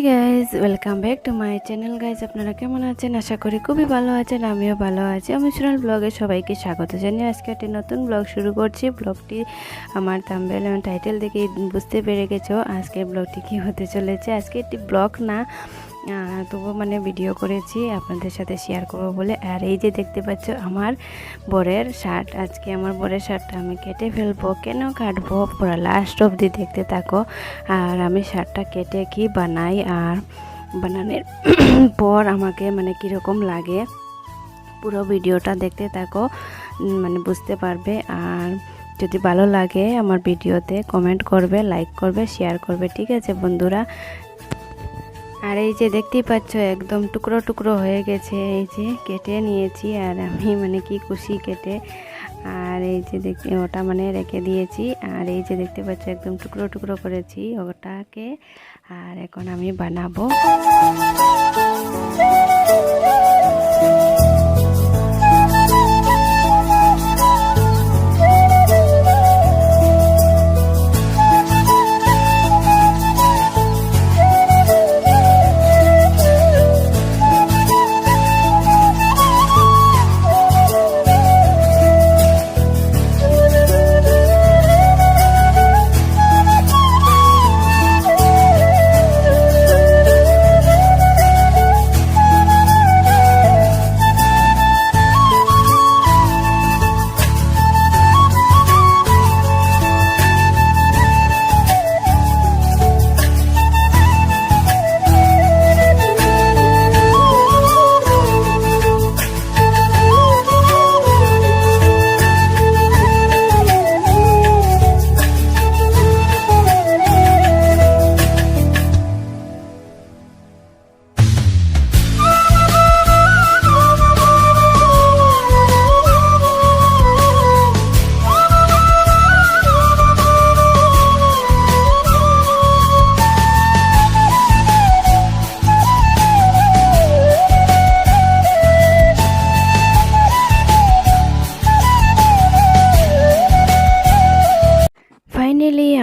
Guys welcome back to my channel guys আপনারা কেমন আছেন আশা করি খুবই ভালো আছেন আমিও ভালো আছি আমি সোনাল ব্লগে সবাইকে স্বাগত জানিয়ে আজকে একটি নতুন ব্লগ শুরু করছি ব্লগটি আমার থাম্বেল এবং টাইটেল দেখে বুঝতে পেরে গেছো আজকের ব্লগটি কী হতে চলেছে আজকে একটি ব্লগ না তবু মানে ভিডিও করেছি, আপনাদের সাথে শেয়ার করব বলে। আর এই যে দেখতে পাচ্ছ, আমার বরের শার্ট আজকে আমার বরের শার্টটা আমি কেটে ফেলব। কেন কাটবো? পুরো লাস্ট অবধি দেখতে থাকো। আর আমি শার্টটা কেটে কি বানাই, আর বানানোর পর আমাকে মানে কীরকম লাগে, পুরো ভিডিওটা দেখতে থাকো মানে বুঝতে পারবে। আর যদি ভালো লাগে আমার ভিডিওতে কমেন্ট করবে লাইক করবে শেয়ার করবে, ঠিক আছে বন্ধুরা? আর এই যে দেখতেই পাচ্ছ, একদম টুকরো টুকরো হয়ে গেছে। এই যে কেটে নিয়েছি আর আমি মানে কি খুশি কেটে। আর এই যে দেখতে, ওটা মানে রেখে দিয়েছি। আর এই যে দেখতে পাচ্ছ, একদম টুকরো টুকরো করেছি ওটাকে। আর এখন আমি বানাবো।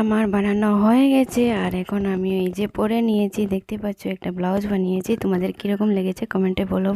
আমার বানানো হয়ে গেছে। আর এখন আমি এই যে পরে নিয়েছি, দেখতে পাচ্ছ একটা ব্লাউজ বানিয়েছি। তোমাদের কীরকম লেগেছে কমেন্টে বলো।